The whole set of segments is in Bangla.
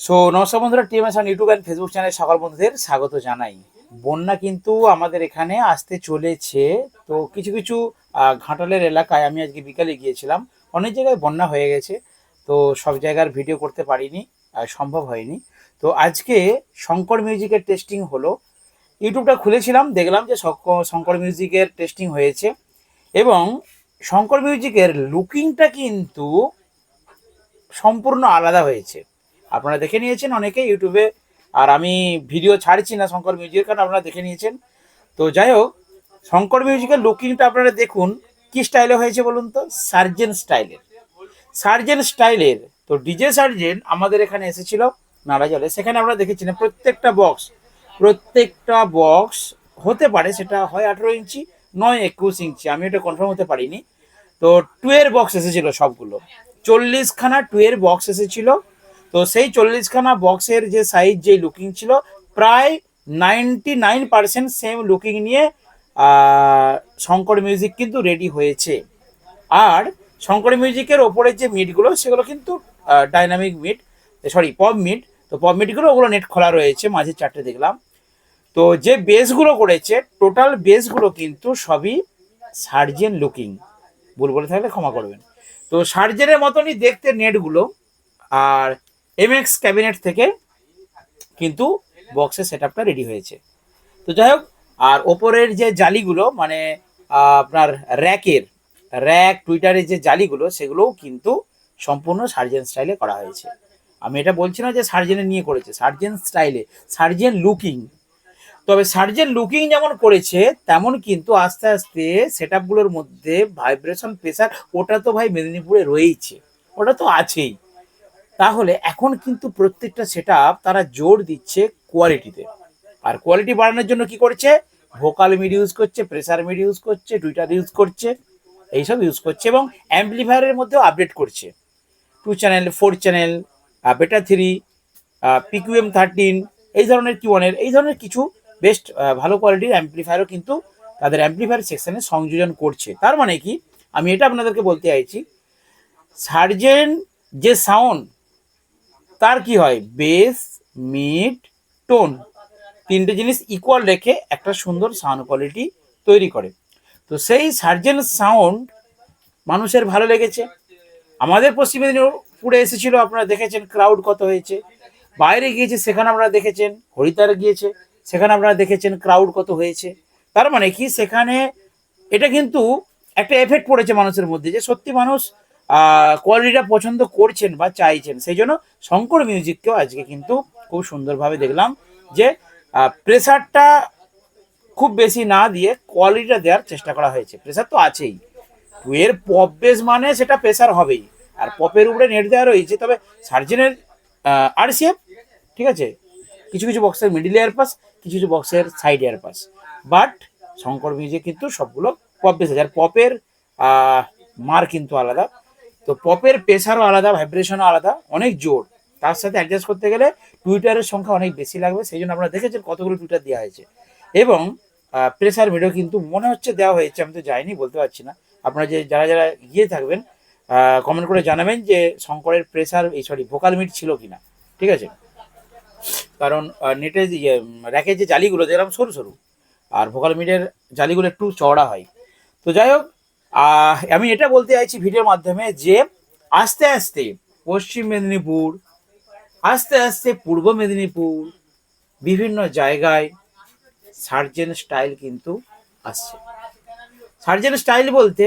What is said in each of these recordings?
সো নমস্কার বন্ধুরা TMS on YouTube and Facebook চ্যানেলে সকল বন্ধুদের স্বাগত জানাই। বন্যা কিন্তু আমাদের এখানে আসতে চলেছে। তো কিছু কিছু ঘাটালের এলাকায় আমি আজকে বিকালে গিয়েছিলাম। অনেক জায়গায় বন্যা হয়ে গেছে। তো সব জায়গার ভিডিও করতে পারিনি সম্ভব হয়নি। তো আজকে শঙ্কর মিউজিকের টেস্টিং হলো। ইউটিউবটা খুলেছিলাম, দেখলাম যে শঙ্কর মিউজিকের টেস্টিং হয়েছে। এবং শঙ্কর মিউজিকের লুকিংটা কিন্তু সম্পূর্ণ আলাদা হয়েছে। আপনারা দেখে নিয়েছেন অনেকে ইউটিউবে, আর আমি ভিডিও ছাড়ছি না শঙ্কর মিউজিকের কারণ আপনারা দেখে নিয়েছেন। তো যাই হোক, শঙ্কর মিউজিকের লুকিংটা আপনারা দেখুন, কি স্টাইলে হয়েছে বলুন তো? সার্জেন স্টাইলের। সার্জেন স্টাইলের, তো ডিজে সার্জেন আমাদের এখানে এসেছিল নারাজলে সেখানে আমরা দেখেছিলাম প্রত্যেকটা বক্স প্রত্যেকটা বক্স হতে পারে, সেটা হয় আঠেরো ইঞ্চি, নয় একুশ ইঞ্চি, আমি এটা কনফার্ম হতে পারিনি। তো টুয়ের বক্স এসেছিল সবগুলো। চল্লিশখানা টুয়ের বক্স এসেছিল। তো সেই চল্লিশখানা বক্সের যে সাইজ যে লুকিং ছিল, প্রায় ninety nine percent same looking নিয়ে শঙ্কর মিউজিক কিন্তু রেডি হয়েছে। আর শঙ্কর মিউজিকের ওপরে যে মিটগুলো সেগুলো কিন্তু dynamic mid sorry pop mid তো পপ মিটগুলো ওগুলো নেট খোলা রয়েছে, মাঝে চারটে দেখলাম। তো যে বেসগুলো করেছে টোটাল বেসগুলো কিন্তু সবই সার্জেন লুকিং ভুল বলে থাকলে ক্ষমা করবেন। তো সার্জেনের মতনই দেখতে নেটগুলো আর এমএক্স ক্যাবিনেট থেকে কিন্তু বক্সের সেট আপটা রেডি হয়েছে। তো যাই হোক, আর ওপরের যে জালিগুলো মানে আপনার র্যাকের র্যাক টুইটারের যে জালিগুলো, সেগুলোও কিন্তু সম্পূর্ণ সার্জেন স্টাইলে করা হয়েছে। আমি এটা বলছি না যে সার্জেনে নিয়ে করেছে সার্জেন স্টাইলে সার্জেন লুকিং তবে সার্জেন লুকিং যেমন করেছে, তেমন কিন্তু আস্তে আস্তে সেট মধ্যে ভাইব্রেশন প্রেসার ওটা তো ভাই মেদিনীপুরে রয়েইছে, ওটা তো আছেই। তাহলে এখন কিন্তু প্রত্যেকটা সেট তারা জোর দিচ্ছে কোয়ালিটিতে আর কোয়ালিটি বাড়ানোর জন্য কি করছে? ভোকাল মিড ইউজ করছে প্রেসার মিড ইউজ করছে টুইটার ইউজ করছে, এইসব ইউজ করছে এবং অ্যাম্পলিফায়ারের মধ্যেও আপডেট করছে। Two channel four channel beta three PQM thirteen এই ধরনের কিউনের এই ধরনের কিছু বেস্ট ভালো কোয়ালিটির অ্যাম্পলিফায়ারও কিন্তু তাদের অ্যাম্পলিফায়ার সেকশনে সংযোজন করছে। তার মানে কি? আমি এটা আপনাদেরকে বলতে চাইছি। সার্জেন যে সাউন্ড তার কি হয়? বেস মিড টোন তিনটে জিনিস ইকুয়াল রেখে একটা সুন্দর সাউন্ড কোয়ালিটি তৈরি করে। তো সেই সার্জেন সাউন্ড মানুষের ভালো লেগেছে। আমাদের পশ্চিম মেদিনীপুরে এসেছিল, আপনারা দেখেছেন ক্রাউড কত হয়েছে। বাইরে গিয়েছে, সেখানে আপনারা দেখেছেন, হরিদ্বারে গিয়েছে, সেখানে আপনারা দেখেছেন ক্রাউড কত হয়েছে। তার মানে কি? সেখানে এটা কিন্তু একটা এফেক্ট পড়েছে মানুষের মধ্যে যে সত্যি মানুষ কোয়ালিটিটা পছন্দ করছেন বা চাইছেন, সেই জন্য শঙ্কর মিউজিককেও আজকে কিন্তু খুব সুন্দরভাবে দেখলাম যে প্রেসারটা খুব বেশি না দিয়ে কোয়ালিটিটা দেওয়ার চেষ্টা করা হয়েছে। প্রেসার তো আছেই। টুয়ের পপ বেস মানে সেটা প্রেসার হবেই। আর পপের উপরে নেট দেওয়া রয়েছে, তবে সার্জেনের আরসিএফ ঠিক আছে? কিছু কিছু বক্সের মিডিল এয়ার পাস কিছু কিছু বক্সের side air pass but Shankar music কিন্তু সবগুলো পপ বেস আছে। আর পপের মার কিন্তু আলাদা। তো পপের প্রেসারও আলাদা ভাইব্রেশনও আলাদা, অনেক জোর। তার সাথে অ্যাডজাস্ট করতে গেলে টুইটারের সংখ্যা অনেক বেশি লাগবে সেই জন্য আপনারা দেখেছেন কতগুলো টুইটার দেওয়া হয়েছে। এবং প্রেসার ভিডিও কিন্তু মনে হচ্ছে দেওয়া হয়েছে, আমি তো যাইনি, বলতে পারছি না। আপনারা যে, যারা যারা গিয়ে থাকবেন কমেন্ট করে জানাবেন যে শঙ্করের প্রেসার এই সরি ভোকাল মিট ছিল কি না ঠিক আছে? কারণ নেটে র্যাকের যে জালিগুলো, যেরকম সরু সরু, আর ভোকাল মিটের জালিগুলো একটু চওড়া হয়। তো যাই হোক আমি এটা বলতে চাইছি ভিডিওর মাধ্যমে যে আস্তে আস্তে পশ্চিম মেদিনীপুর, আস্তে আস্তে পূর্ব মেদিনীপুর বিভিন্ন জায়গায় সার্জেন স্টাইল কিন্তু আসছে। সার্জেন স্টাইল বলতে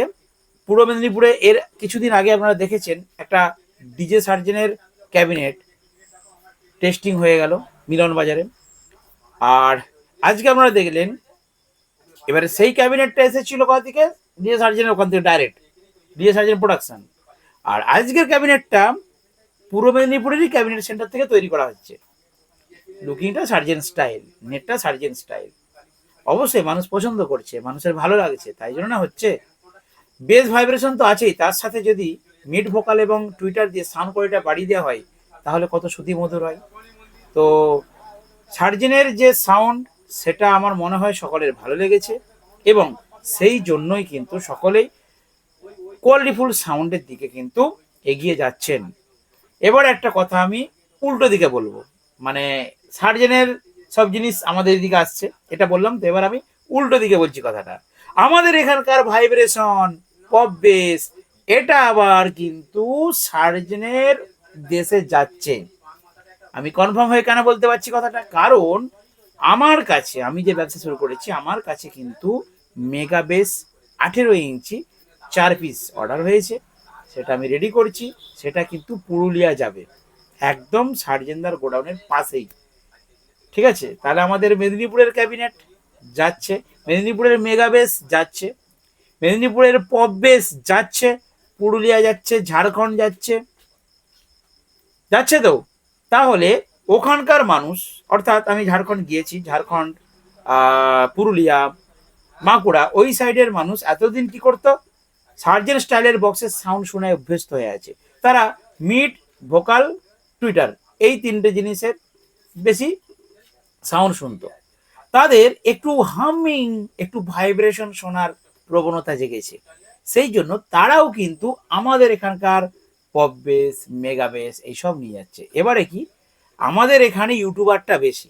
পূর্ব মেদিনীপুরে এর কিছুদিন আগে আপনারা দেখেছেন একটা ডিজে সার্জেনের ক্যাবিনেট টেস্টিং হয়ে গেল মিলন বাজারে। আর আজকে আপনারা দেখলেন, এবারে সেই ক্যাবিনেটটা এসেছিল থেকে? ডিএ সার্জেনের ওখান থেকে ডাইরেক্ট ডিএ সার্জেন প্রোডাকশন আর আজকের ক্যাবিনেটটা পূর্ব মেদিনীপুরেরই ক্যাবিনেট সেন্টার থেকে তৈরি করা হচ্ছে। লুকিংটা সার্জেন স্টাইল নেটটা সার্জেন স্টাইল অবশ্যই মানুষ পছন্দ করছে, মানুষের ভালো লাগছে, তাই জন্য না হচ্ছে। বেস ভাইব্রেশন তো আছেই, তার সাথে যদি মিড ভোকাল এবং টুইটার দিয়ে সাউন্ড কোয়ালিটিটা বাড়িয়ে দেওয়া হয়, তাহলে কত শ্রুতি মধুর হয়। তো সার্জেনের যে সাউন্ড সেটা আমার মনে হয় সকলের ভালো লেগেছে এবং সেই জন্যই কিন্তু সকলেই কোয়ালিটিফুল সাউন্ডের দিকে কিন্তু এগিয়ে যাচ্ছেন। এবার একটা কথা আমি উল্টো দিকে বলব। মানে সার্জেনের সব জিনিস আমাদের এদিকে আসছে, এটা বললাম তো এবার আমি উল্টো দিকে বলছি কথাটা। আমাদের এখানকার ভাইব্রেশন পপ এটা আবার কিন্তু সার্জেনের দেশে যাচ্ছে। আমি কনফার্ম হয়ে কেন বলতে পারছি কথাটা? কারণ আমার কাছে, আমি যে ব্যবসা শুরু করেছি, আমার কাছে কিন্তু মেগা বেস আঠেরো ইঞ্চি, চার পিস অর্ডার হয়েছে। সেটা আমি রেডি করছি, সেটা কিন্তু পুরুলিয়া যাবে। একদম সার্জেন্দার গোডাউনের পাশেই। ঠিক আছে? তাহলে আমাদের মেদিনীপুরের ক্যাবিনেট যাচ্ছে, মেদিনীপুরের মেগা বেস যাচ্ছে, মেদিনীপুরের পপ বেস যাচ্ছে, পুরুলিয়া যাচ্ছে, ঝাড়খণ্ড যাচ্ছে। যাচ্ছে তো? তাহলে ওখানকার মানুষ, অর্থাৎ আমি ঝাড়খণ্ড গিয়েছি, ঝাড়খণ্ড পুরুলিয়া বাঁকুড়া, ওই সাইডের মানুষ এতদিন কি করতো? সার্জেন স্টাইলের বক্সের সাউন্ড শুনে অভ্যস্ত হয়ে আছে। তারা মিড ভোকাল টুইটার এই তিনটে জিনিসের বেশি সাউন্ড শুনতো। তাদের একটু হামিং একটু ভাইব্রেশন শোনার প্রবণতা জেগেছে। সেই জন্য তারাও কিন্তু আমাদের এখানকার পপ বেস মেগা বেস এইসব নিয়ে যাচ্ছে। এবারে কি? আমাদের এখানে ইউটিউবারটা বেশি।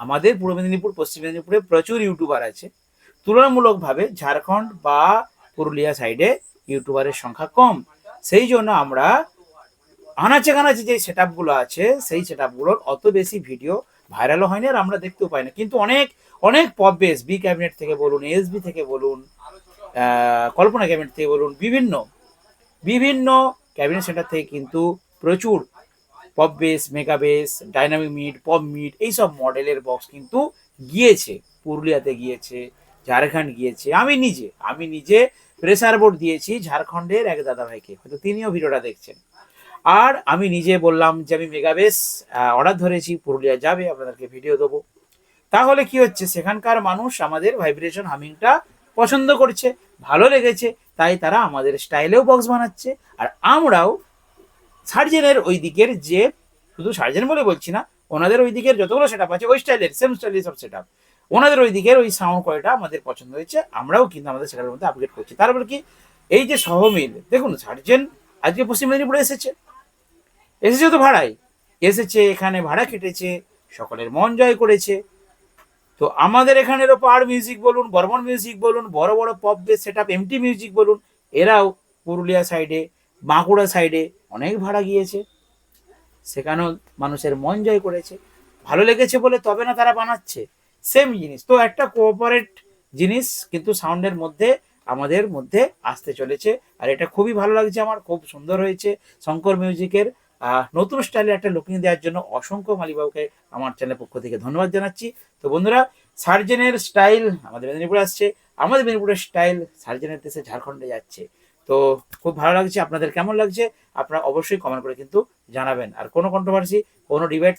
আমাদের পূর্ব মেদিনীপুর, পশ্চিম মেদিনীপুরে প্রচুর ইউটিউবার আছে। তুলনামূলকভাবে ঝাড়খণ্ড বা পুরুলিয়া সাইডে ইউটিউবারের সংখ্যা কম। সেই জন্য আমরা আনাচে কানাচে যে সেট আছে, সেই সেট অত বেশি ভিডিও ভাইরালও হয়নি আর আমরা দেখতেও পাই না। কিন্তু অনেক অনেক পপ বি ক্যাবিনেট থেকে বলুন এসবি থেকে বলুন কল্পনা ক্যাবিনেট থেকে বলুন, বিভিন্ন বিভিন্ন ক্যাবিনেট সেন্টার থেকে কিন্তু প্রচুর pop bass mega bass dynamic mid pop mid এইসব মডেলের বক্স কিন্তু গিয়েছে, পুরুলিয়াতে গিয়েছে। ঝাড়খণ্ড গিয়েছে। আমি নিজে আমি নিজে প্রেসার বোর্ড দিয়েছি ঝাড়খণ্ডের এক দাদা ভাইকে হয়তো তিনিও ভিডিওটা দেখছেন। আর আমি নিজে বললাম যে আমি মেগাবেস অর্ডার ধরেছি, পুরুলিয়া যাবে, আপনাদেরকে ভিডিও দেবো। তাহলে কি হচ্ছে? সেখানকার মানুষ আমাদের ভাইব্রেশন হামিংটা পছন্দ করছে, ভালো লেগেছে, তাই তারা আমাদের স্টাইলেও বক্স বানাচ্ছে। আর আমরাও সার্জেনের ওই দিকের যে, শুধু সার্জেন বলে বলছি না, ওনাদের ওই দিকের যতগুলো সেট আছে, ওই স্টাইলের সেম স্টাইলের সব সেট ওনাদের ওই দিকের ওই সাউন্ড কোয়ালিটা আমাদের পছন্দ হয়েছে। আমরাও কিন্তু আমাদের সেটার মধ্যে আপগ্রেড করছি। তারপর কি? এই যে সহমিল, দেখুন সার্জেন আজকে পশ্চিম মেদিনীপুরে এসেছে। এসেছে তো ভাড়ায়। এসেছে, এখানে ভাড়া কেটেছে, সকলের মন জয় করেছে। তো আমাদের এখানেরও পাহাড় মিউজিক বলুন, বর্মন মিউজিক বলুন, বড় বড় pop bass set up MT music বলুন, এরাও পুরুলিয়া সাইডে বাঁকুড়া সাইডে অনেক ভাড়া গিয়েছে। সেখানেও মানুষের মন জয় করেছে। ভালো লেগেছে বলে তবে না তারা বানাচ্ছে? সেম জিনিস। তো একটা কোঅপারেট জিনিস কিন্তু সাউন্ডের মধ্যে, আমাদের মধ্যে আসতে চলেছে। আর এটা খুবই ভালো লাগছে আমার, খুব সুন্দর হয়েছে। শঙ্কর মিউজিকের নতুন স্টাইলে একটা লুকিং দেওয়ার জন্য অসংখ্য মালিবাবুকে আমার চ্যানেলের পক্ষ থেকে ধন্যবাদ জানাচ্ছি। তো বন্ধুরা, সার্জেনের স্টাইল আমাদের মেদিনীপুরে আসছে। আমাদের মেদিনীপুরের স্টাইল সার্জেনের দেশে ঝাড়খণ্ডে যাচ্ছে। তো খুব ভালো লাগছে, আপনাদের কেমন লাগছে? আপনারা অবশ্যই কমেন্ট করে কিন্তু জানাবেন। আর কোনো কন্ট্রোভার্সি কোনো ডিবেট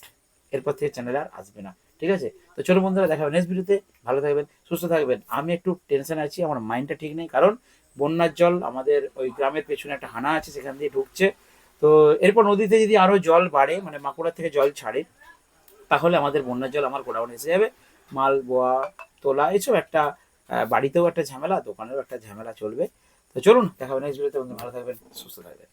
এরপর থেকে চ্যানেলে আর আসবে না। ঠিক আছে? তো চলো বন্ধুরা, দেখা হবে নেক্সট ভিডিওতে ভালো থাকবেন, সুস্থ থাকবেন। আমি একটু টেনশন আছি, আমার মাইন্ডটা ঠিক নেই, কারণ বন্যার জল আমাদের ওই গ্রামের পেছনে একটা হানা আছে, সেখান দিয়ে ঢুকছে। তো এরপর নদীতে যদি আরও জল বাড়ে মানে মাকুড়া থেকে জল ছাড়ে, তাহলে আমাদের বন্যার জল আমার গোডাউনে এসে যাবে। মাল, বোয়া, তোলা, এসব একটা বাড়িতেও একটা ঝামেলা, দোকানেও একটা ঝামেলা চলবে। তো চলুন, দেখা হবে নেক্সট ভিডিওতে ভালো থাকবেন, সুস্থ থাকবেন।